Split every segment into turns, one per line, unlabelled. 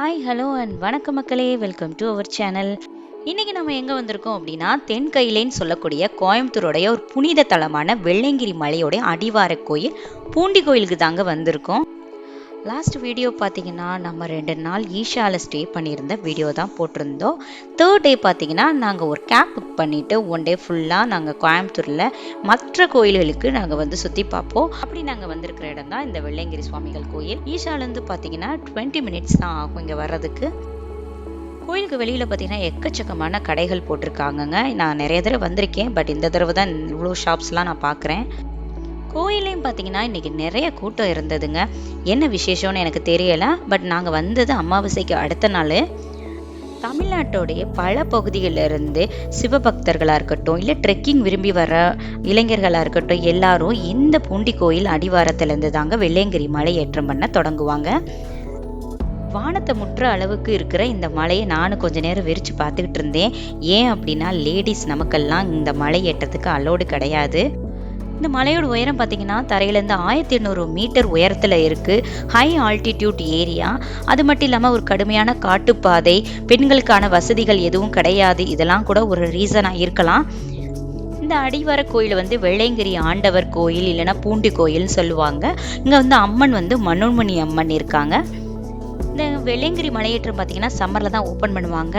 Hi hello and வணக்கம் மக்களே. Welcome to our channel இன்றைக்கி நம்ம எங்கே வந்திருக்கோம் அப்படின்னா தென்கையிலேன்னு சொல்லக்கூடிய கோயம்புத்தூருடைய ஒரு புனித தலமான வெள்ளையங்கிரி மலையோடைய அடிவார கோயில் பூண்டி கோயிலுக்கு தாங்க வந்திருக்கோம். லாஸ்ட் வீடியோ பார்த்தீங்கன்னா நம்ம ரெண்டு நாள் ஈஷாவில் ஸ்டே பண்ணியிருந்த வீடியோ தான் போட்டிருந்தோம். தேர்ட் டே பார்த்தீங்கன்னா நாங்கள் ஒரு கேப் புக் பண்ணிவிட்டு ஒன் டே ஃபுல்லாக நாங்கள் கோயம்புத்தூரில் மற்ற கோயில்களுக்கு நாங்கள் வந்து சுற்றி பார்ப்போம். அப்படி நாங்கள் வந்திருக்கிற இடம் தான் இந்த வெள்ளையங்கிரி சுவாமிகள் கோயில். ஈஷாலேருந்து பார்த்தீங்கன்னா டுவெண்ட்டி மினிட்ஸ் தான் ஆகும் இங்கே வர்றதுக்கு. கோயிலுக்கு வெளியில் பார்த்தீங்கன்னா எக்கச்சக்கமான கடைகள் போட்டிருக்காங்கங்க. நான் நிறைய தடவை வந்திருக்கேன் பட் இந்த தடவை தான் இவ்வளோ ஷாப்ஸ்லாம் நான் பார்க்குறேன் கோயிலையும் பார்த்தீங்கன்னா இன்றைக்கி நிறைய கூட்டம் இருந்ததுங்க. என்ன விசேஷம்னு எனக்கு தெரியலை. பட் நாங்கள் வந்தது அமாவாசைக்கு அடுத்த நாள். தமிழ்நாட்டோடைய பல பகுதிகளில் இருந்து சிவபக்தர்களாக இருக்கட்டும் இல்லை ட்ரெக்கிங் விரும்பி வர இளைஞர்களாக இருக்கட்டும் எல்லாரும் இந்த பூண்டி கோயில் அடிவாரத்திலேருந்து தாங்க வெள்ளையங்கிரி மலை ஏற்றம் பண்ண தொடங்குவாங்க. வானத்தை முற்ற அளவுக்கு இருக்கிற இந்த மலையை நானும் கொஞ்ச நேரம் விரித்து பார்த்துக்கிட்டு இருந்தேன். ஏன் அப்படின்னா லேடிஸ் நமக்கெல்லாம் இந்த மலை ஏற்றத்துக்கு அலோடு கிடையாது. இந்த மலையோட உயரம் பார்த்தீங்கன்னா தரையிலேருந்து ஆயிரத்தி எண்ணூறு மீட்டர் உயரத்தில் இருக்குது ஹை ஆல்டிடியூட் ஏரியா அது மட்டும் இல்லாமல் ஒரு கடுமையான காட்டுப்பாதை பெண்களுக்கான வசதிகள் எதுவும் கிடையாது. இதெல்லாம் கூட ஒரு ரீசனாக இருக்கலாம். இந்த அடிவார கோயில் வந்து வெள்ளையங்கிரி ஆண்டவர் கோயில் இல்லைன்னா பூண்டி கோயில்னு சொல்லுவாங்க. இங்கே வந்து அம்மன் வந்து மனோன்மணி அம்மன் இருக்காங்க. இந்த வெள்ளையங்கிரி மலையேற்றம் பார்த்தீங்கன்னா சம்மரில் தான் ஓப்பன் பண்ணுவாங்க.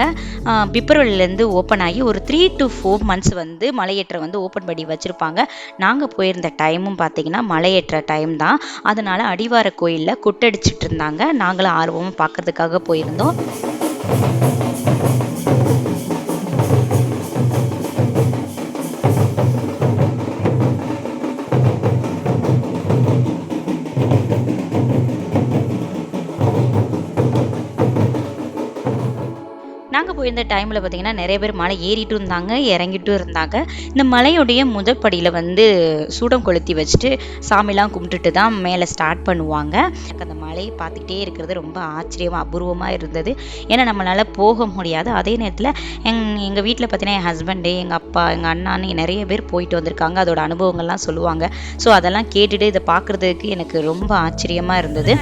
பிப்ரவரிலேருந்து ஓப்பன் ஆகி ஒரு த்ரீ டு ஃபோர் மந்த்ஸ் வந்து மலையேற்றம் வந்து ஓப்பன் பண்ணி வச்சுருப்பாங்க. நாங்கள் போயிருந்த டைமும் பார்த்தீங்கன்னா மலையேற்ற டைம் தான். அதனால் அடிவார கோயிலில் குட்டடிச்சிட்டு இருந்தாங்க. நாங்களும் ஆர்வமாக பார்க்கறதுக்காக போயிருந்தோம். நாங்கள் போயிருந்த டைமில் பார்த்தீங்கன்னா நிறைய பேர் மலை ஏறிட்டும் இருந்தாங்க இறங்கிட்டும் இருந்தாங்க. இந்த மலையுடைய முதல் படியில் வந்து சூடம் கொளுத்தி வச்சுட்டு சாமிலாம் கும்பிட்டுட்டு தான் மேலே ஸ்டார்ட் பண்ணுவாங்க. அந்த மலையை பார்த்துக்கிட்டே இருக்கிறது ரொம்ப ஆச்சரியமாக அபூர்வமாக இருந்தது. ஏன்னா நம்மளால் போக முடியாது. அதே நேரத்தில் எங் எங்கள் வீட்டில் பார்த்தீங்கன்னா என் ஹஸ்பண்டு எங்கள் அப்பா எங்கள் அண்ணான்னு நிறைய பேர் போயிட்டு வந்திருக்காங்க. அதோட அனுபவங்கள்லாம் சொல்லுவாங்க. ஸோ அதெல்லாம் கேட்டுட்டு இதை பார்க்குறதுக்கு எனக்கு ரொம்ப ஆச்சரியமாக இருந்தது.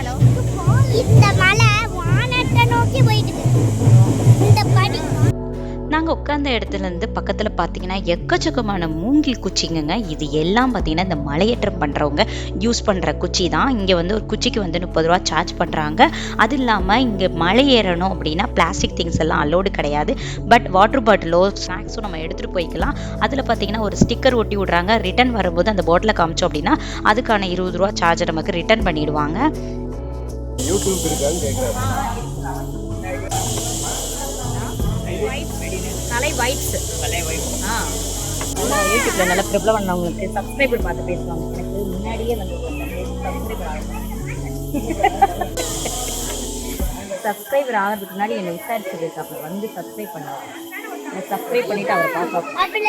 இந்த மலை வானத்தை நோக்கி போயிட்டு
நாங்கள் உட்கார்ந்த இடத்துல இருந்து பக்கத்தில் பார்த்தீங்கன்னா எக்கச்சக்கமான மூங்கில் குச்சிங்கங்க. இது எல்லாம் பார்த்தீங்கன்னா இந்த மலையேற்றம் பண்ணுறவங்க யூஸ் பண்ணுற குச்சி தான். இங்கே வந்து ஒரு குச்சிக்கு வந்து முப்பது ரூபா சார்ஜ் பண்ணுறாங்க அது இல்லாமல் இங்கே மலை ஏறணும் அப்படின்னா பிளாஸ்டிக் திங்ஸ் எல்லாம் அலோடு கிடையாது. பட் வாட்டர் பாட்டிலோ ஸ்நாக்ஸும் நம்ம எடுத்துகிட்டு போய்க்கலாம். அதில் பார்த்தீங்கன்னா ஒரு ஸ்டிக்கர் ஒட்டி விட்றாங்க. ரிட்டர்ன் வரும்போது அந்த பாட்டிலை காமிச்சோம் அப்படின்னா அதுக்கான இருபது ரூபா சார்ஜை நமக்கு ரிட்டர்ன் பண்ணிடுவாங்க.
யூடியூப் இருக்கான்னு கேட்குறேன்
வைப்ஸ் ஆ. யூடியூப்ல நல்ல பிரபலமானவங்களுக்கு சப்ஸ்கிரைபர் பார்த்து பேசுவாங்க. எனக்கு முன்னாடியே வந்து சப்ஸ்கிரைபர் சப்ஸ்கிரைபர் ஆகிறதுக்கு முன்னாடி என்னை விசாரிச்சதுக்கு அப்புறம் வந்து சப்ஸ்கிரைப் பண்ணுவாங்க சப்ஸ்கிரைப் பண்ணிட்டு அவரை பார்ப்போம்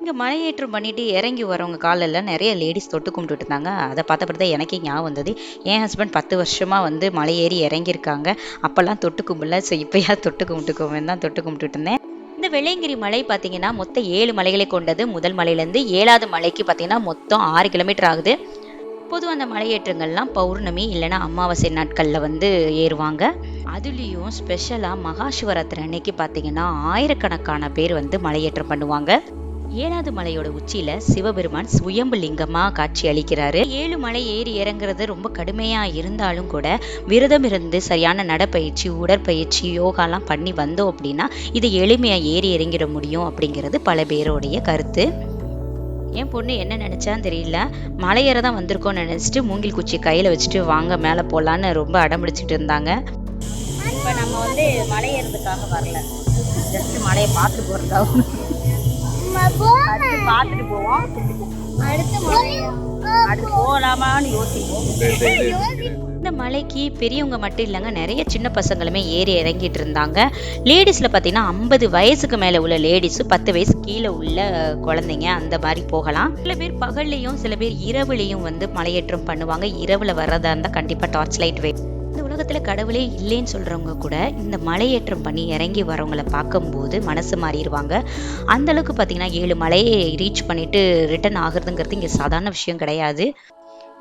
இங்கே மலையேற்றம் பண்ணிட்டு இறங்கி வரவங்க காலில் நிறைய லேடிஸ் தொட்டு கும்பிட்டுட்டு இருந்தாங்க. அதை பார்த்தப்படி தான் எனக்கே ஞாபகம் வந்தது. என் ஹஸ்பண்ட் பத்து வருஷமாக வந்து மலை ஏறி இறங்கியிருக்காங்க. அப்போல்லாம் தொட்டு கும்பிடல. ஸோ இப்போயா தொட்டு கும்பிட்டுக்கோவேன் தான் தொட்டு கும்பிட்டுட்டு இருந்தேன். இந்த வெள்ளையங்கிரி மலை பார்த்தீங்கன்னா மொத்தம் ஏழு மலைகளை கொண்டது. முதல் மலையிலேருந்து ஏழாவது மலைக்கு பார்த்தீங்கன்னா மொத்தம் ஆறு கிலோமீட்டர் ஆகுது. பொதுவாக அந்த மலையேற்றங்கள்லாம் பௌர்ணமி இல்லைன்னா அமாவாசை நாட்களில் வந்து ஏறுவாங்க. அதுலேயும் ஸ்பெஷலாக மகாசிவராத்திரி அன்னைக்கு பார்த்தீங்கன்னா ஆயிரக்கணக்கான பேர் வந்து மலையேற்றம் பண்ணுவாங்க. ஏழாவது மலையோட உச்சியில சிவபெருமான் சுயம்பு லிங்கமா காட்சி அளிக்கிறாரு. ஏழு மலை ஏறி இறங்குறது ரொம்ப கடுமையா இருந்தாலும் கூட விரதம் இருந்து சரியான நடப்பயிற்சி உடற்பயிற்சி யோகாலாம் பண்ணி வந்தோம் அப்படின்னா இது எளிமையா ஏறி இறங்கிட முடியும் அப்படிங்கிறது பல பேரோடைய கருத்து. என் பொண்ணு என்ன நினைச்சான்னு தெரியல. மலையேற தான் வந்திருக்கோம்னு நினைச்சிட்டு மூங்கில் குச்சி கையில வச்சுட்டு வாங்க மேலே போலான்னு ரொம்ப அடம்பிடிச்சிட்டு இருந்தாங்க.
இப்போ நம்ம வந்து மலை ஏறதுக்காக வரல. ஜஸ்ட் மலையை பார்த்துட்டு போகிறதுக்காக பார்த்துட்டு போவோம்.
அடுத்த
போகலாமான்னு யோசிப்போம்.
இந்த மலைக்கு பெரியவங்க மட்டும் இல்லைங்க நிறைய சின்ன பசங்களுமே ஏறி இறங்கிட்டு இருந்தாங்க. லேடிஸில் பார்த்தீங்கன்னா ஐம்பது வயசுக்கு மேலே உள்ள லேடிஸு பத்து வயசு கீழே உள்ள குழந்தைங்க அந்த மாதிரி போகலாம். சில பேர் பகல்லையும் சில பேர் இரவுலையும் வந்து மலையேற்றம் பண்ணுவாங்க. இரவில் வர்றதா இருந்தால் கண்டிப்பாக டார்ச் லைட் வே உலகத்தில் கடவுளே இல்லைன்னு சொல்கிறவங்க கூட இந்த மலையேற்றம் பண்ணி இறங்கி வரவங்கள பார்க்கும்போது மனசு மாறிடுவாங்க. அந்தளவுக்கு பார்த்தீங்கன்னா ஏழு மலையை ரீச் பண்ணிவிட்டு ரிட்டர்ன் ஆகுறதுங்கிறது இங்கே சாதாரண விஷயம் கிடையாது.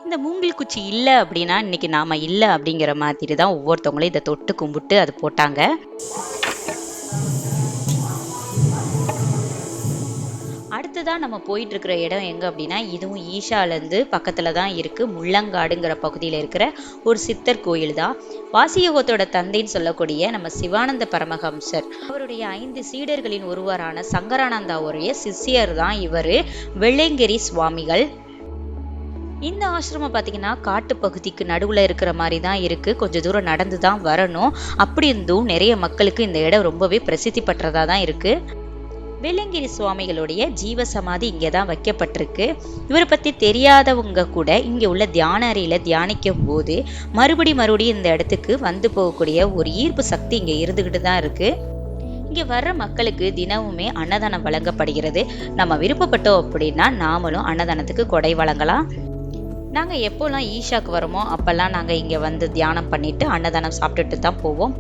இந்த மூங்கில் குச்சி இல்லை அப்படின்னா இன்னைக்கு நாம் இல்லை அப்படிங்கிற மாதிரி தான் ஒவ்வொருத்தவங்களும் இதை தொட்டு கும்பிட்டு அது போட்டாங்க. அடுத்ததான் நம்ம போயிட்டு இருக்கிற இடம் எங்க அப்படின்னா இதுவும் ஈஷாலேருந்து பக்கத்துல தான் இருக்கு. முள்ளங்காடுங்கிற பகுதியில் இருக்கிற ஒரு சித்தர் கோயில் தான் வாசியோகத்தோட தந்தைன்னு சொல்லக்கூடிய நம்ம சிவானந்த பரமஹம்சர் அவருடைய ஐந்து சீடர்களின் ஒருவரான சங்கரானந்தாவுடைய சிஷ்யர் தான் இவர். வெள்ளையங்கிரி சுவாமிகள். இந்த ஆசிரமம் பார்த்தீங்கன்னா காட்டு பகுதிக்கு நடுவில் இருக்கிற மாதிரி தான் இருக்குது கொஞ்சம் தூரம் நடந்து தான் வரணும். அப்படி இருந்தும் நிறைய மக்களுக்கு இந்த இடம் ரொம்பவே பிரசித்தி பெற்றதாக தான் இருக்குது வெள்ளங்கிரி சுவாமிகளுடைய ஜீவ சமாதி இங்கே தான் வைக்கப்பட்டிருக்கு. இவரை பற்றி தெரியாதவங்க கூட இங்கே உள்ள தியான அறையில் தியானிக்கும் போது மறுபடி மறுபடியும் இந்த இடத்துக்கு வந்து போகக்கூடிய ஒரு ஈர்ப்பு சக்தி இங்கே இருந்துக்கிட்டு தான் இருக்குது இங்கே வர்ற மக்களுக்கு தினமுமே அன்னதானம் வழங்கப்படுகிறது. நம்ம விருப்பப்பட்டோம் அப்படின்னா நாமளும் அன்னதானத்துக்கு கொடை வழங்கலாம். நாங்கள் எப்போல்லாம் ஈஷாக்கு வரோமோ அப்போல்லாம் நாங்கள் இங்கே வந்து தியானம் பண்ணிவிட்டு அன்னதானம் சாப்பிட்டுட்டு தான் போவோம்.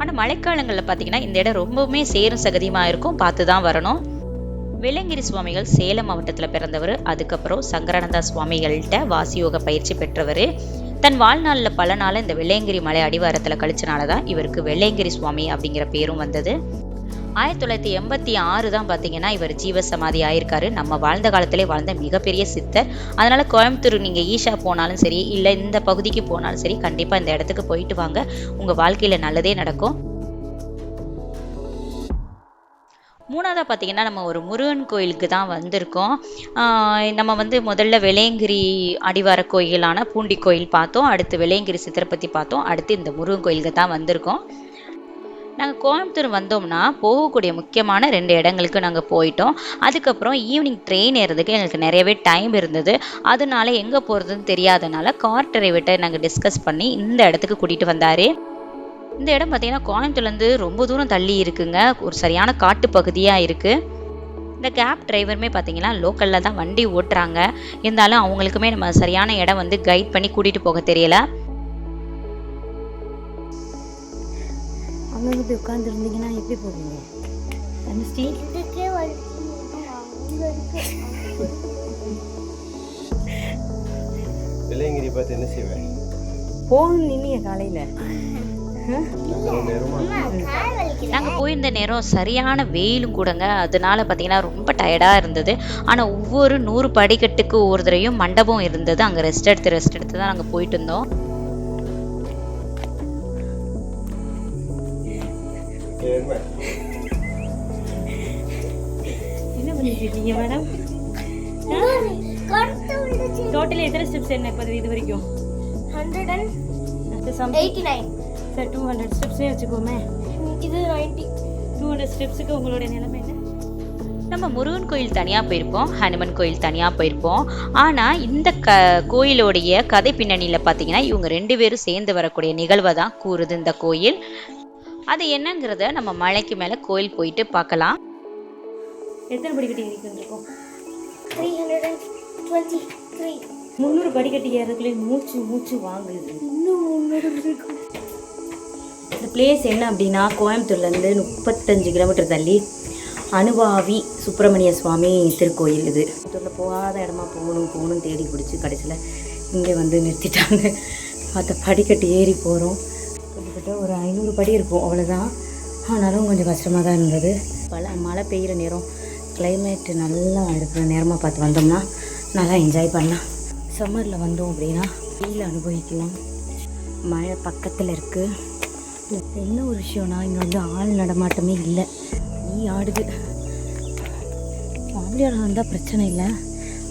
ஆனால் மழைக்காலங்களில் பார்த்தீங்கன்னா இந்த இடம் ரொம்பவுமே சேரும் சகதியமாக இருக்கும் பார்த்து தான் வரணும். வெள்ளங்கிரி சுவாமிகள் சேலம் மாவட்டத்தில் பிறந்தவர். அதுக்கப்புறம் சங்கரானந்தா சுவாமிகள்கிட்ட வாசியோக பயிற்சி பெற்றவர். தன் வாழ்நாளில் பல நாள் இந்த வெள்ளையங்கிரி மலை அடிவாரத்தில் கழிச்சனால தான் இவருக்கு வெள்ளையங்கிரி சுவாமி அப்படிங்கிற பேரும் வந்தது. ஆயிரத்தி தொள்ளாயிரத்தி எண்பத்தி ஆறு தான் பார்த்தீங்கன்னா இவர் ஜீவ சமாதி ஆயிருக்காரு. நம்ம வாழ்ந்த காலத்திலே வாழ்ந்த மிகப்பெரிய சித்தர். அதனால கோயம்புத்தூர் நீங்க ஈஷா போனாலும் சரி இல்லை இந்த பகுதிக்கு போனாலும் சரி கண்டிப்பா இந்த இடத்துக்கு போயிட்டு வாங்க. உங்க வாழ்க்கையில நல்லதே நடக்கும். மூணாவதாக பார்த்தீங்கன்னா நம்ம ஒரு முருகன் கோயிலுக்கு தான் வந்திருக்கோம். நம்ம வந்து முதல்ல வெளையங்கிரி அடிவார கோயிலான பூண்டி கோயில் பார்த்தோம். அடுத்து வெளியங்கிரி சித்திரப்பத்தி பற்றி பார்த்தோம். அடுத்து இந்த முருகன் கோயிலுக்கு தான் வந்திருக்கோம். நாங்கள் கோயம்புத்தூர் வந்தோம்னா போகக்கூடிய முக்கியமான ரெண்டு இடங்களுக்கு நாங்கள் போயிட்டோம். அதுக்கப்புறம் ஈவினிங் ட்ரெயின் ஏறதுக்கு எங்களுக்கு நிறையவே டைம் இருந்தது. அதனால எங்கே போகிறதுன்னு தெரியாதனால கார் டிரைவர்கிட்ட நாங்கள் டிஸ்கஸ் பண்ணி இந்த இடத்துக்கு கூட்டிகிட்டு வந்தார். இந்த இடம் பார்த்தீங்கன்னா கோயம்புத்தூர்லேருந்து ரொம்ப தூரம் தள்ளி இருக்குங்க. ஒரு சரியான காட்டு பகுதியாக இருக்குது இந்த கேப் டிரைவருமே பார்த்தீங்கன்னா லோக்கலில் தான் வண்டி ஓட்டுறாங்க. இருந்தாலும் அவங்களுக்குமே நம்ம சரியான இடம் வந்து கைட் பண்ணி கூட்டிகிட்டு போக தெரியலை.
அங்கே போய் உட்காந்துருந்தீங்கன்னா எப்படி போவீங்க? தனுஷ்டி
இதுக்கே வந்து அங்க இருக்கு.
வெள்ளையங்கிரி பார்த்து என்ன செய்வேன்?
போகணும் நின்னீங்க காலையில்.
நாங்கள் போயிருந்த நேரம் சரியான வெயிலும் கூடங்க. அதனால பார்த்தீங்கன்னா ரொம்ப டயர்டாக இருந்தது. ஆனால் ஒவ்வொரு நூறு படிக்கட்டுக்கு ஒவ்வொரு தடவையும் மண்டபம் இருந்தது. அங்கே ரெஸ்ட் எடுத்து ரெஸ்ட் எடுத்து தான் நாங்கள் போயிட்டு இருந்தோம்.
என்ன பண்ணிட்டு இருக்கீங்க மேடம் டோட்டல் எத்தனை ஸ்டெப்ஸ் என்ன இப்போ இது வரைக்கும்?
Hundred and eighty nine
sir two hundred ஸ்டெப்ஸே வச்சுக்கோமே.
இது
டூ ஹண்ட்ரட் ஸ்டெப்ஸுக்கு உங்களோட நிலைமை என்ன?
நம்ம முருகன் கோயில் தனியாக போயிருப்போம் ஹனுமன் கோயில் தனியாக போயிருப்போம். ஆனால் இந்த க கோயிலோடைய கதை பின்னணியில் பார்த்தீங்கன்னா இவங்க ரெண்டு பேரும் சேர்ந்து வரக்கூடிய நிகழ்வை தான் கூறுது இந்த கோயில். அது என்னங்கிறத நம்ம மலைக்கு மேலே கோயில் போயிட்டு பார்க்கலாம்.
எத்தனை படிக்கட்டு ஏறிக்கிட்டு இருக்கோம்
three hundred and twenty three
முந்நூறு படிக்கட்டு ஏறதுக்குள்ளே மூச்சு மூச்சு வாங்குது.
இன்னும் முன்னூறு இருக்கும்
இந்த பிளேஸ் என்ன அப்படின்னா கோயம்புத்தூர்லேருந்து முப்பத்தஞ்சு கிலோமீட்டர் தள்ளி அனுபாவி சுப்பிரமணிய சுவாமி திருக்கோயில் இது. கோயம்புத்தூரில் போகாத இடமா போகணும் போகணும் தேடி பிடிச்சி கடைசியில் இங்கே வந்து நிறுத்திட்டாங்க. மற்ற படிக்கட்டு ஏறி போகிறோம் கிட்டத்தட்ட ஒரு ஐநூறு படி இருக்கும். அவ்வளோதான் ஆனாலும் கொஞ்சம் கஷ்டமாக தான் இருந்தது. பல மழை பெய்கிற நேரம் கிளைமேட் நல்லா இருக்கிற நேரமாக பார்த்து வந்தோம்னா நல்லா என்ஜாய் பண்ணலாம். சம்மரில் வந்தோம் அப்படின்னா வெயில் அனுபவிக்கலாம். மழை பக்கத்தில் இருக்குது என்ன ஒரு விஷயம்னா இங்கே வந்து ஆள் நடமாட்டமே இல்லை. நீ ஆடுது. ஃபேமிலியோட வந்தால் பிரச்சனை இல்லை.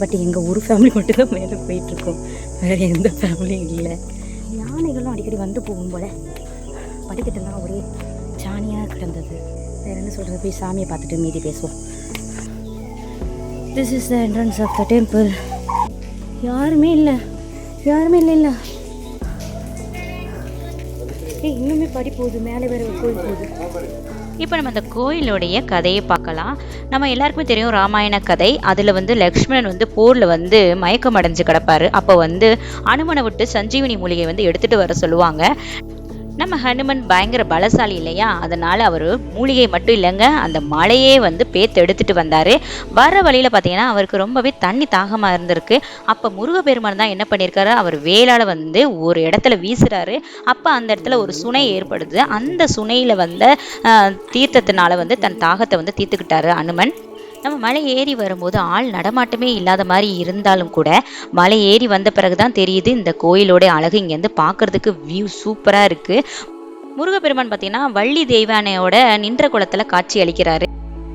பட் எங்கள் ஒரு ஃபேமிலி மட்டும்தான் மேலே போயிட்டுருக்கோம் வேறு எந்த ஃபேமிலியும் இல்லை. யானைகளும் அடிக்கடி வந்து போகும் போல. படிக்கட்டெல்லாம் ஒரே ஜானியாக கிடந்தது. வேறு என்ன சொல்கிறது போய் சாமியை பார்த்துட்டு மீதி பேசுவோம். This is the entrance of the temple யாருமே இல்லை. யாருமே இல்லை இல்லை. ஏய் இன்னுமே படி போகுது. மேலே வேறு ஒரு கோயில் போகுது.
இப்போ நம்ம அந்த கோயிலுடைய கதையை பார்க்கலாம். நம்ம எல்லாருக்குமே தெரியும் ராமாயண கதை. அதில் வந்து லக்ஷ்மணன் வந்து போரில் வந்து மயக்கம் அடைஞ்சு கிடப்பாரு. அப்போ வந்து அனுமனை விட்டு சஞ்சீவினி மூலிகை வந்து எடுத்துகிட்டு வர சொல்லுவாங்க. நம்ம ஹனுமன் பயங்கர பலசாலி இல்லையா? அதனால அவர் மூலிகை மட்டும் இல்லைங்க அந்த மலையே வந்து பேத்து எடுத்துட்டு வந்தாரு. வர வழியில் பார்த்தீங்கன்னா அவருக்கு ரொம்பவே தண்ணி தாகமாக இருந்திருக்கு. அப்போ முருகப்பெருமான் தான் என்ன பண்ணியிருக்காரு அவர் வேலால வந்து ஒரு இடத்துல வீசுறாரு. அப்போ அந்த இடத்துல ஒரு சுனை ஏற்படுது. அந்த சுனையில் வந்த தீர்த்தத்தினால வந்து தன் தாகத்தை வந்து தீர்த்துக்கிட்டாரு அனுமன் நம்ம மலை ஏறி வரும்போது ஆள் நடமாட்டமே இல்லாத மாதிரி இருந்தாலும் கூட மலை ஏறி வந்த பிறகு தான் தெரியுது இந்த கோயிலோட அழகு இங்கேருந்து பார்க்கறதுக்கு வியூ சூப்பராக இருக்குது முருகப்பெருமான் பார்த்தீங்கன்னா வள்ளி தெய்வானையோட நின்ற குளத்தில் காட்சி அளிக்கிறாரு.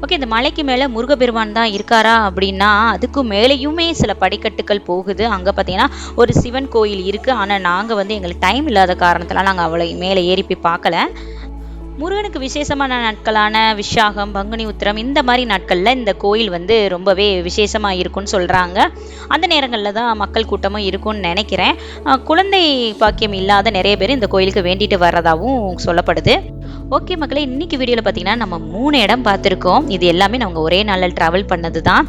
ஓகே இந்த மலைக்கு மேலே முருகப்பெருமான் தான் இருக்காரா அப்படின்னா அதுக்கும் மேலேயுமே சில படிக்கட்டுகள் போகுது. அங்கே பார்த்தீங்கன்னா ஒரு சிவன் கோயில் இருக்குது ஆனால் நாங்கள் வந்து எங்களுக்கு டைம் இல்லாத காரணத்தினால நாங்கள் அவ்வளோ மேலே ஏறி போய் பார்க்கல. முருகனுக்கு விசேஷமான நாட்களான விஷாகம் பங்குனி உத்திரம் இந்த மாதிரி நாட்களில் இந்த கோயில் வந்து ரொம்பவே விசேஷமாக இருக்கும்னு சொல்கிறாங்க அந்த நேரங்களில் தான் மக்கள் கூட்டமும் இருக்கும்னு நினைக்கிறேன். குழந்தை பாக்கியம் இல்லாத நிறைய பேர் இந்த கோயிலுக்கு வேண்டிட்டு வர்றதாகவும் சொல்லப்படுது. ஓகே மக்களே இன்னைக்கு வீடியோவில் பார்த்தீங்கன்னா நம்ம மூணு இடம் பார்த்துருக்கோம். இது எல்லாமே நாங்கள் ஒரே நாளில் ட்ராவல் பண்ணது தான்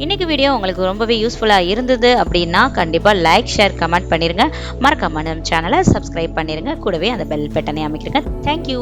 இன்னைக்கு வீடியோ உங்களுக்கு ரொம்பவே யூஸ்ஃபுல்லாக இருந்தது அப்படின்னா கண்டிப்பாக லைக் ஷேர் கமெண்ட் பண்ணிடுங்க மறக்காம நம்ம சேனலை சப்ஸ்கிரைப் பண்ணிடுங்க கூடவே அந்த பெல் பட்டனை அமைக்கிறேங்க தேங்க்யூ